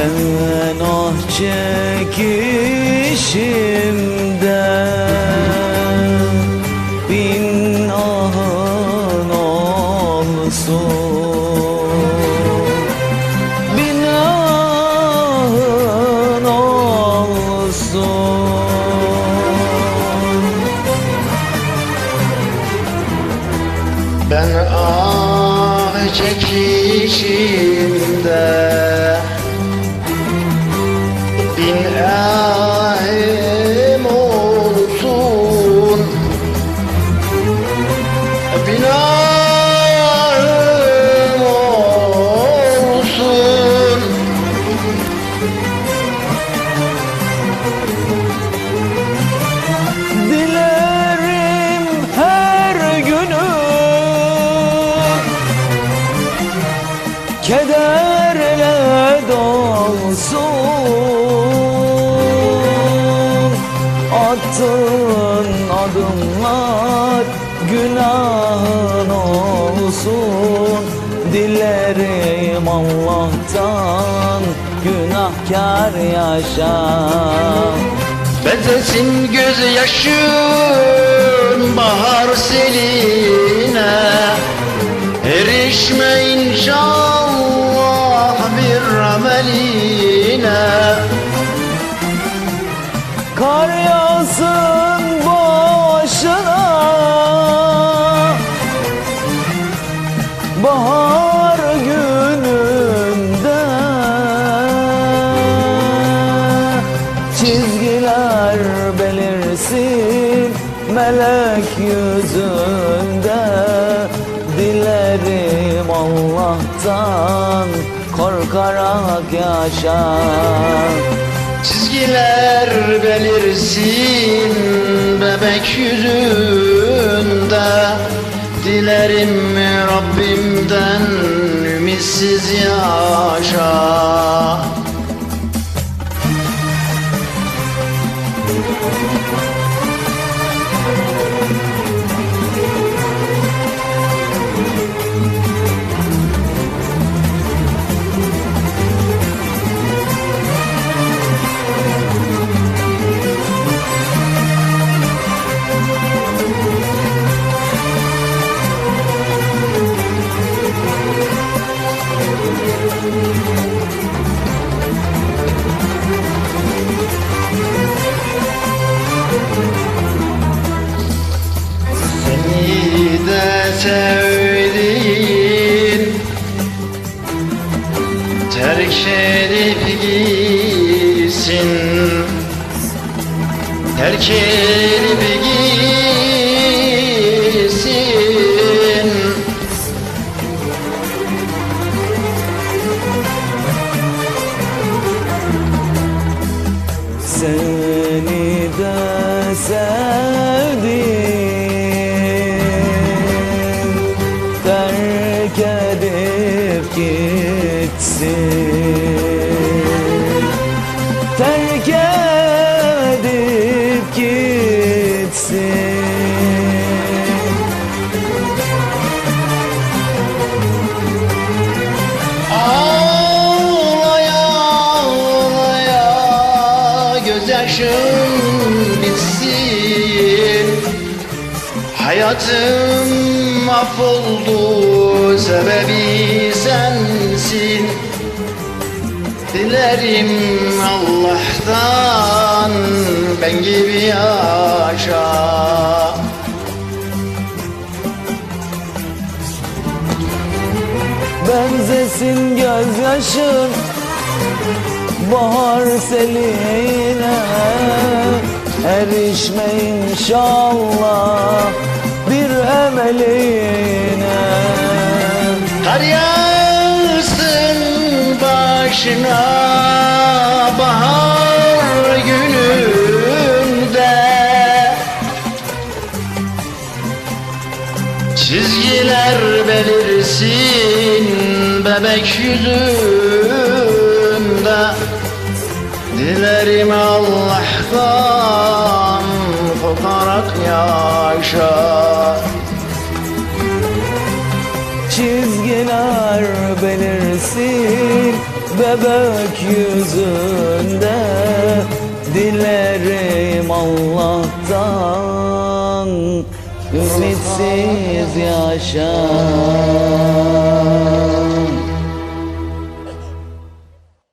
Ben ah çekişimde Bin ahın olsun. Bin ahın olsun. Ben ah çekişimde dolsun Attığın adımlar günahın olsun. Dilerim Allah'tan günahkar yaşa. Benzesin gözyaşın bahar seline Çizgiler belirsin melek yüzünde Dilerim Allah'tan korkarak yaşa Çizgiler belirsin bebek yüzünde Dilerim Rabbimden ümitsiz yaşa sevdim Terk edip gitsin. Terk edip gitsin Edip gitsin. Terk edip gitsin. Ağlaya ağlaya gözyaşım bitsin Hayatım mahvoldu sebebi sensin. Dilerim Allah'tan ben gibi yaşa. Benzesin gözyaşın Bahar seline Erişme inşallah Bir emeline. Kar yağsın başına bahar gününde. Çizgiler belirsin bebek yüzünde. Dilerim Allah'tan yaşa. Çizgiler belirsin bebek yüzünde Dilerim Allah'tan. Ümitsiz yaşa